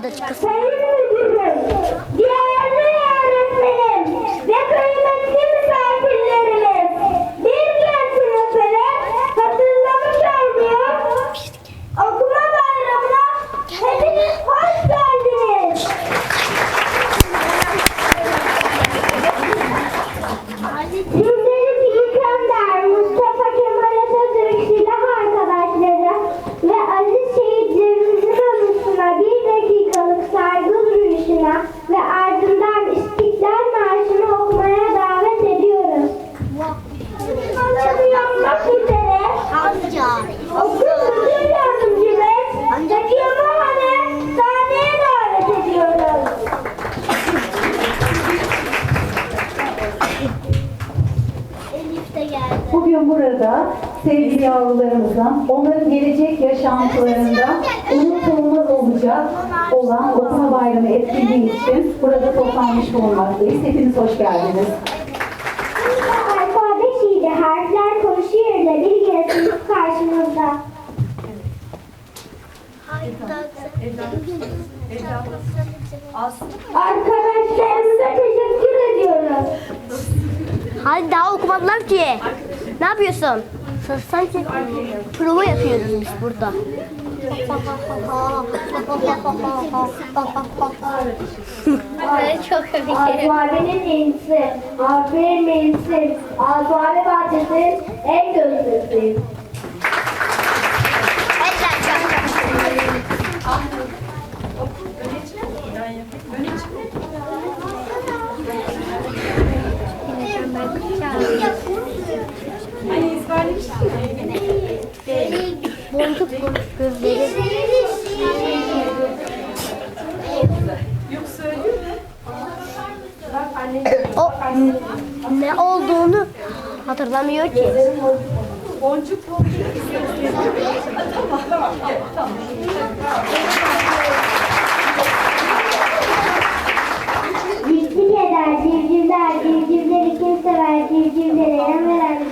oddać kasę. olan Vatan Bayramı etkinliği için burada toplanmış bulunmaktayız. Hepiniz hoş geldiniz. Alfabe şiiri, harfler konuşuyor da bir kere karşımızda. Arkadaşlarımıza teşekkür ediyoruz. Hadi daha okumadılar ki. Ne yapıyorsun? Sırsan ki prova yapıyoruz biz burada. Bunları çok komik. Azmare'nin incisi, Azmare'nin incisi, Azmare bahçesinin en gözdesi. Yok söylüyor ne olduğunu hatırlamıyor ki. Boncuk boncuk. tamam, tamam. Bitki yeder, civcivler, civcivleri kim sever, civcivleri en veren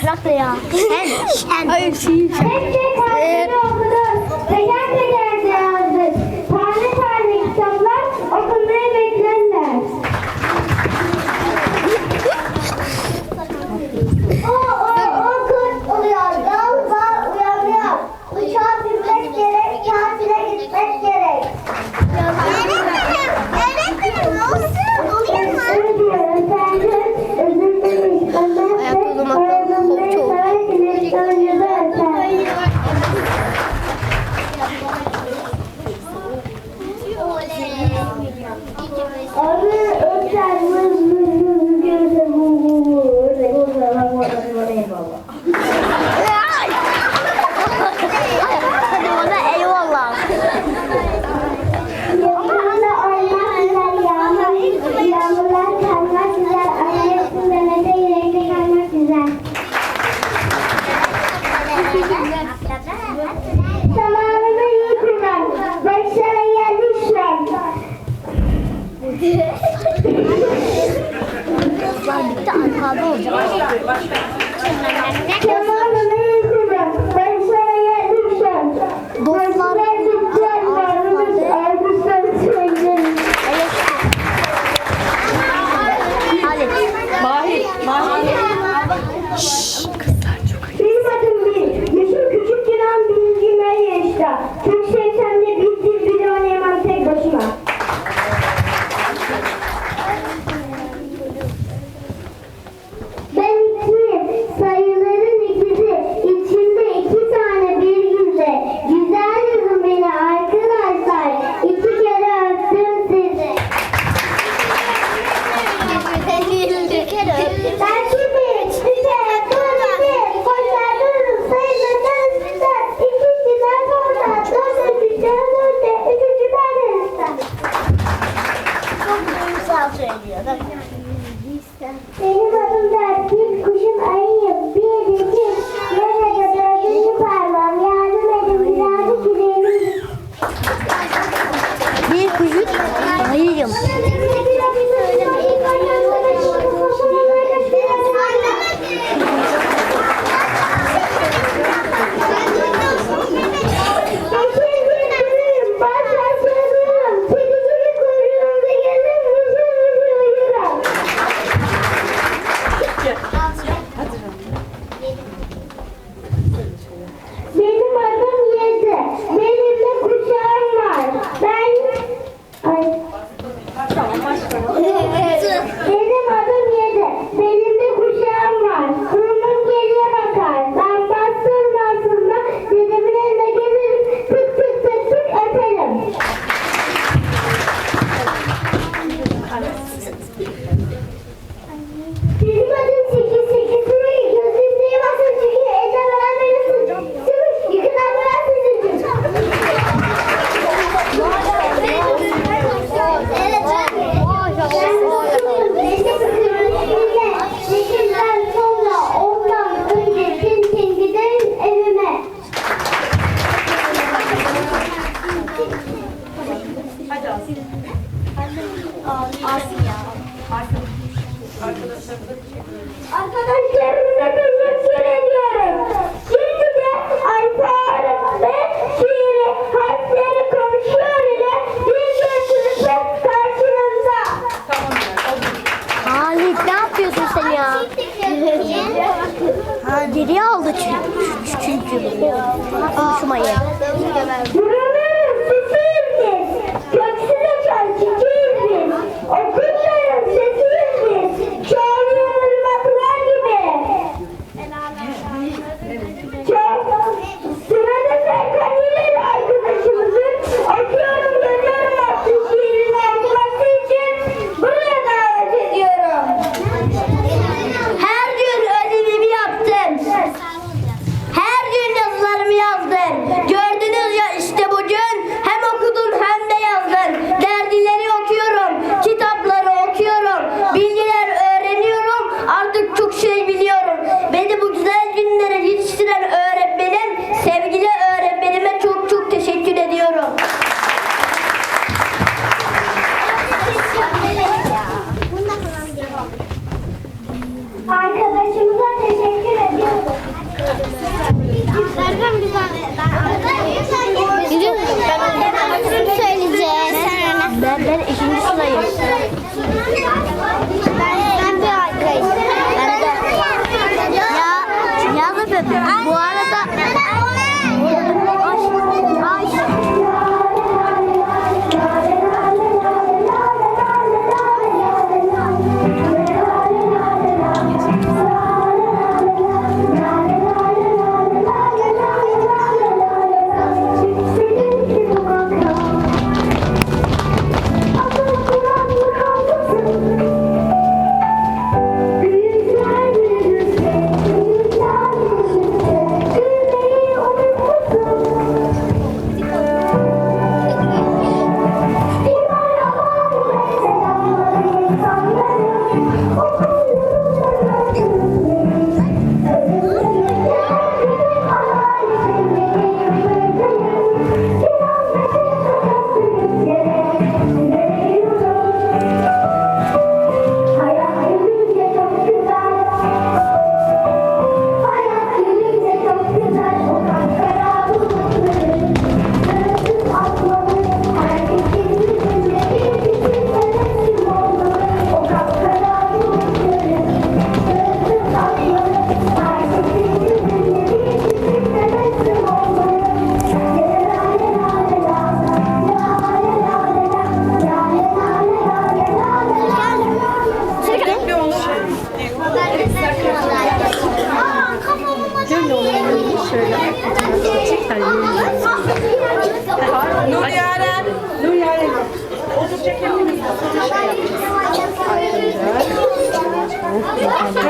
ahlaklı ya. Sen. Hayır, şey. Tek tek kalbini okudun. Ve gelmeden 妈妈 istersen ya. Geri aldı çünkü. Çünkü. Konuşmayı. Arkadaşımıza teşekkür ediyoruz. Nereden güzel? Gidiyor musun? Ben söyleyeceğim. Ben, ben ikinci sınayım.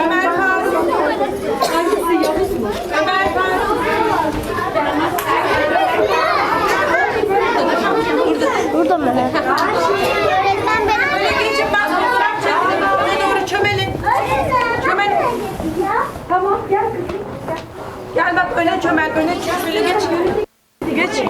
Ömer Faruk. Hangisi Yavuz mu? Ömer Faruk. Burada mı? Öğretmen benim. Öyle geçin ben doğru çömelin. Çömelin. Tamam gel kızım. Gel bak öne çömel. Öne çömel. Öne geç.